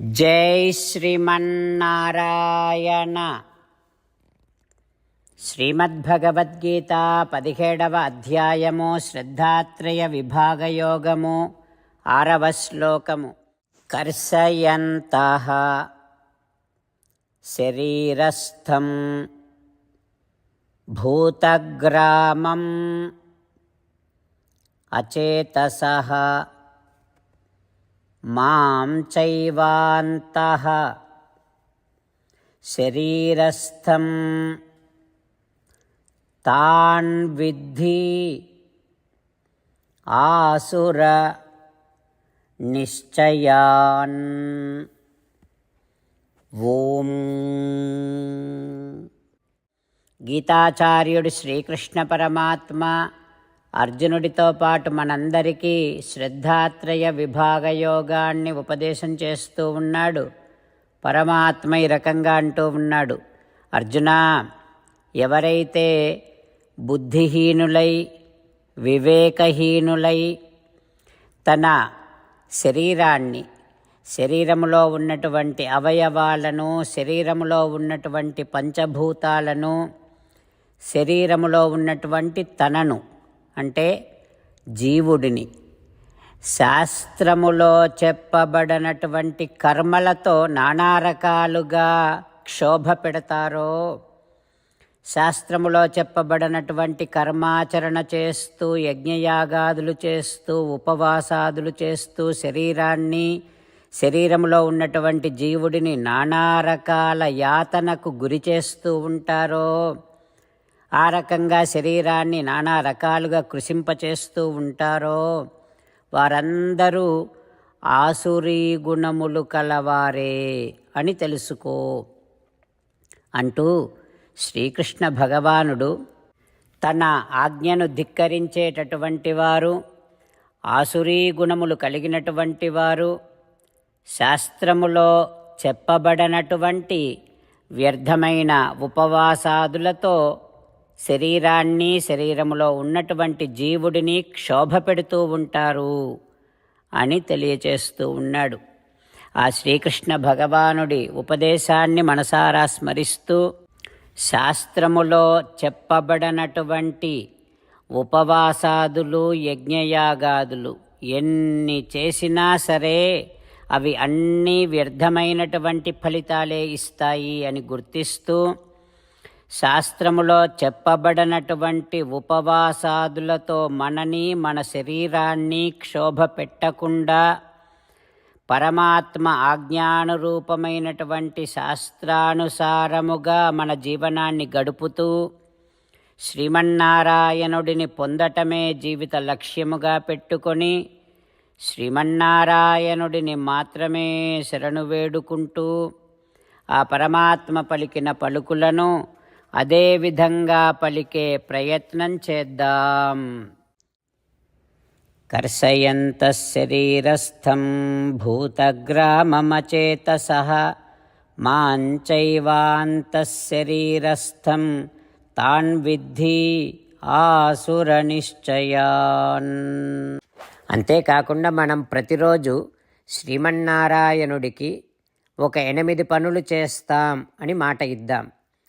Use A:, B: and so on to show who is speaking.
A: జై శ్రీమన్నారాయణ. శ్రీమద్భగవద్గీత పదిహేడవ అధ్యాయము శ్రద్ధాత్రయ విభాగయోగము ఆరవ శ్లోకము. కర్షయంత శరీరస్థం భూతగ్రామం అచేతస మాం చైవాంతః శరీరస్థం తాన్ విద్ధి ఆసుర నిశ్చయాన్. ఓం. గీతాచార్యుడు శ్రీకృష్ణ పరమాత్మ అర్జునుడితో పాటు మనందరికీ శ్రద్ధాత్రయ విభాగ యోగాన్ని ఉపదేశం చేస్తూ ఉన్నాడు. పరమాత్మ ఈ రకంగా అంటూ ఉన్నాడు. అర్జున ఎవరైతే బుద్ధిహీనులై వివేకహీనులై తన శరీరాన్ని శరీరములో ఉన్నటువంటి అవయవాలను శరీరములో ఉన్నటువంటి పంచభూతాలను శరీరములో ఉన్నటువంటి తనను అంటే జీవుడిని. శాస్త్రములో చెప్పబడినటువంటి కర్మలతో నానా రకాలుగా క్షోభ పెడతారో. శాస్త్రములో చెప్పబడినటువంటి కర్మాచరణ చేస్తూ యజ్ఞయాగాదులు చేస్తూ ఉపవాసాదులు చేస్తూ శరీరాన్ని శరీరంలో ఉన్నటువంటి జీవుడిని నానా రకాల యాతనకు గురి చేస్తూ ఉంటారో. ఆ రకంగా శరీరాన్ని నానా రకాలుగా కృషింపచేస్తూ ఉంటారో వారందరూ ఆసురీ గుణములు కలవారే అని తెలుసుకో. అంటూ శ్రీకృష్ణ భగవానుడు తన ఆజ్ఞను ధిక్కరించేటటువంటి వారు ఆసురీ గుణములు కలిగినటువంటి వారు శాస్త్రములో చెప్పబడనటువంటి వ్యర్థమైన ఉపవాసాదులతో శరీరాన్ని శరీరములో ఉన్నటువంటి జీవుడిని క్షోభ పెడుతూ ఉంటారు అని తెలియచేస్తూ ఉన్నాడు. ఆ శ్రీకృష్ణ భగవానుడి ఉపదేశాన్ని మనసారా స్మరిస్తూ శాస్త్రములో చెప్పబడనటువంటి ఉపవాసాదులు యజ్ఞయాగాదులు ఎన్ని చేసినా సరే అవి అన్నీ వ్యర్థమైనటువంటి ఫలితాలే ఇస్తాయి అని గుర్తిస్తూ శాస్త్రములో చెప్పబడినటువంటి ఉపవాసాదులతో మనని మన శరీరాన్ని క్షోభ పెట్టకుండా పరమాత్మ ఆజ్ఞానురూపమైనటువంటి శాస్త్రానుసారముగా మన జీవనాన్ని గడుపుతూ శ్రీమన్నారాయణుడిని పొందటమే జీవిత లక్ష్యముగా పెట్టుకొని శ్రీమన్నారాయణుడిని మాత్రమే శరణు వేడుకుంటూ ఆ పరమాత్మ పలికిన పలుకులను అదే విధంగా పలికే ప్రయత్నం చేద్దాం. కర్షయంత శరీరస్థం భూతగ్రామమచేతస మాంచైవాంతశరీరస్థం తాన్ విద్ధి ఆసురనిశ్చయాన్. అంతేకాకుండా మనం ప్రతిరోజు శ్రీమన్నారాయణుడికి ఒక ఎనిమిది పనులు చేస్తాం అని మాట ఇద్దాం.